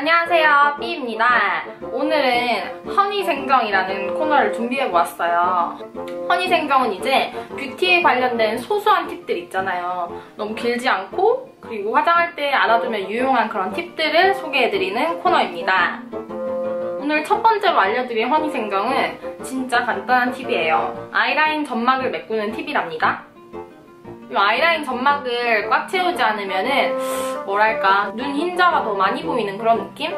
안녕하세요 삐입니다. 오늘은 허니생정이라는 코너를 준비해보았어요. 허니생정은 이제 뷰티에 관련된 소소한 팁들 있잖아요. 너무 길지 않고 그리고 화장할 때 알아두면 유용한 그런 팁들을 소개해드리는 코너입니다. 오늘 첫 번째로 알려드릴 허니생정은 진짜 간단한 팁이에요. 아이라인 점막을 메꾸는 팁이랍니다 이 아이라인 점막을 꽉 채우지 않으면은 뭐랄까 눈 흰자가 더 많이 보이는 그런 느낌?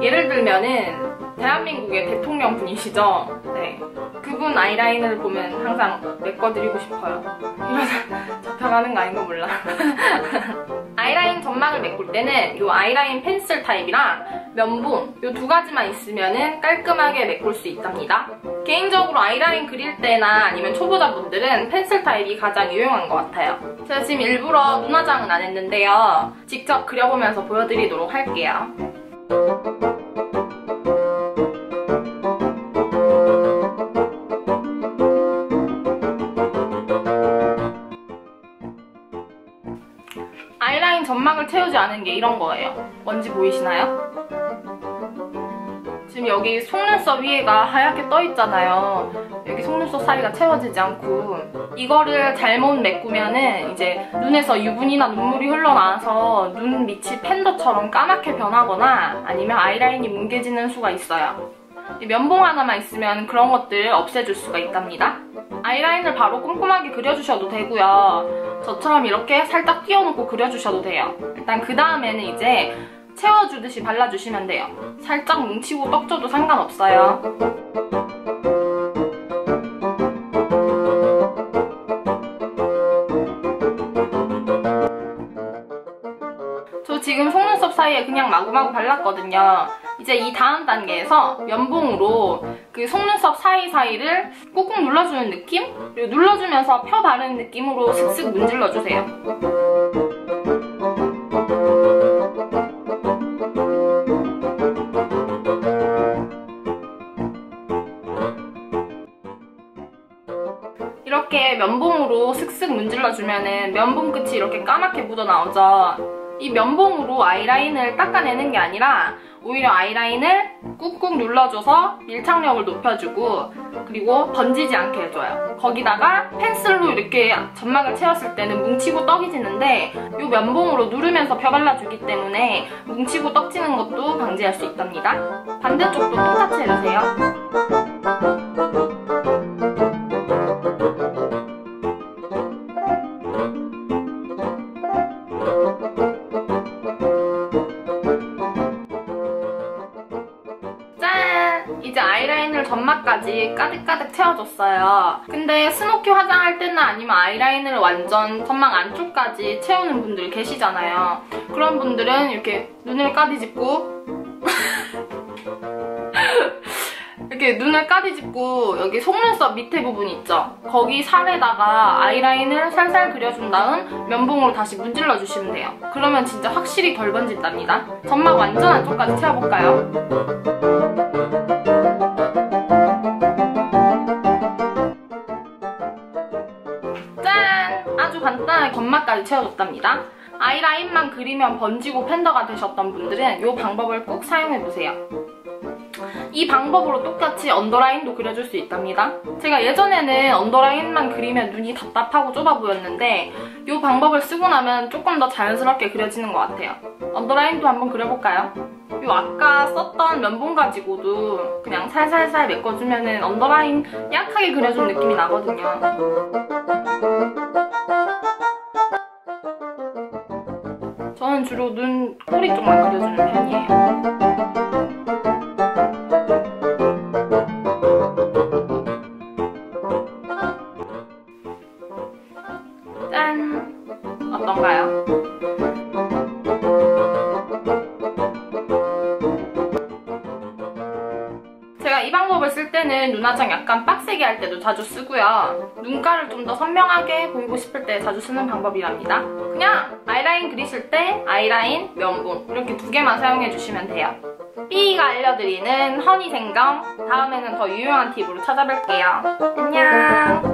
예를 들면은 대한민국의 대통령 분이시죠? 네. 그분 아이라인을 보면 항상 메꿔드리고 싶어요. 이러다 잡혀가는 거 아닌가 몰라. 아이라인 점막을 메꿀 때는 이 아이라인 펜슬 타입이랑 면봉 이 두 가지만 있으면 깔끔하게 메꿀 수 있답니다. 개인적으로 아이라인 그릴 때나 아니면 초보자분들은 펜슬 타입이 가장 유용한 것 같아요. 제가 지금 일부러 눈화장은 안 했는데요. 직접 그려보면서 보여드리도록 할게요. 아이라인 점막을 채우지 않은 게 이런 거예요. 뭔지 보이시나요? 지금 여기 속눈썹 위에가 하얗게 떠 있잖아요. 여기 속눈썹 사이가 채워지지 않고 이거를 잘못 메꾸면은 이제 눈에서 유분이나 눈물이 흘러나와서 눈 밑이 팬더처럼 까맣게 변하거나 아니면 아이라인이 뭉개지는 수가 있어요. 면봉 하나만 있으면 그런 것들을 없애줄 수가 있답니다. 아이라인을 바로 꼼꼼하게 그려주셔도 되고요. 저처럼 이렇게 살짝 띄워놓고 그려주셔도 돼요. 일단 그 다음에는 이제 채워주듯이 발라주시면 돼요. 살짝 뭉치고 떡져도 상관없어요. 저 지금 속눈썹 사이에 그냥 마구마구 발랐거든요. 이제 이 다음 단계에서 면봉으로 그 속눈썹 사이사이를 꾹꾹 눌러주는 느낌? 그리고 눌러주면서 펴 바르는 느낌으로 슥슥 문질러주세요. 이렇게 면봉으로 슥슥 문질러주면 면봉 끝이 이렇게 까맣게 묻어나오죠. 이 면봉으로 아이라인을 닦아내는 게 아니라 오히려 아이라인을 꾹꾹 눌러줘서 밀착력을 높여주고 그리고 번지지 않게 해줘요. 거기다가 펜슬로 이렇게 점막을 채웠을 때는 뭉치고 떡이 지는데 이 면봉으로 누르면서 펴 발라주기 때문에 뭉치고 떡지는 것도 방지할 수 있답니다. 반대쪽도 똑같이 해주세요. 아이라인을 점막까지 가득가득 채워줬어요. 근데 스모키 화장할 때나 아니면 아이라인을 완전 점막 안쪽까지 채우는 분들 계시잖아요. 그런 분들은 이렇게 눈을 까디집고 이렇게 눈을 까디집고 여기 속눈썹 밑에 부분 있죠? 거기 살에다가 아이라인을 살살 그려준 다음 면봉으로 다시 문질러 주시면 돼요. 그러면 진짜 확실히 덜 번진답니다. 점막 완전 안쪽까지 채워볼까요? 채워줬답니다. 아이라인만 그리면 번지고 팬더가 되셨던 분들은 이 방법을 꼭 사용해보세요. 이 방법으로 똑같이 언더라인도 그려줄 수 있답니다. 제가 예전에는 언더라인만 그리면 눈이 답답하고 좁아 보였는데 이 방법을 쓰고 나면 조금 더 자연스럽게 그려지는 것 같아요. 언더라인도 한번 그려볼까요? 이 아까 썼던 면봉 가지고도 그냥 살살살 메꿔주면 언더라인 약하게 그려준 느낌이 나거든요. 저는 주로 눈 꼬리 쪽만 그려주는 편이에요. 방법을 쓸 때는 눈화장 약간 빡세게 할 때도 자주 쓰고요. 눈가를 좀 더 선명하게 보이고 싶을 때 자주 쓰는 방법이랍니다. 그냥 아이라인 그리실 때 아이라인, 면봉 이렇게 두 개만 사용해주시면 돼요. B가 알려드리는 허니 생정 다음에는 더 유용한 팁으로 찾아뵐게요. 안녕!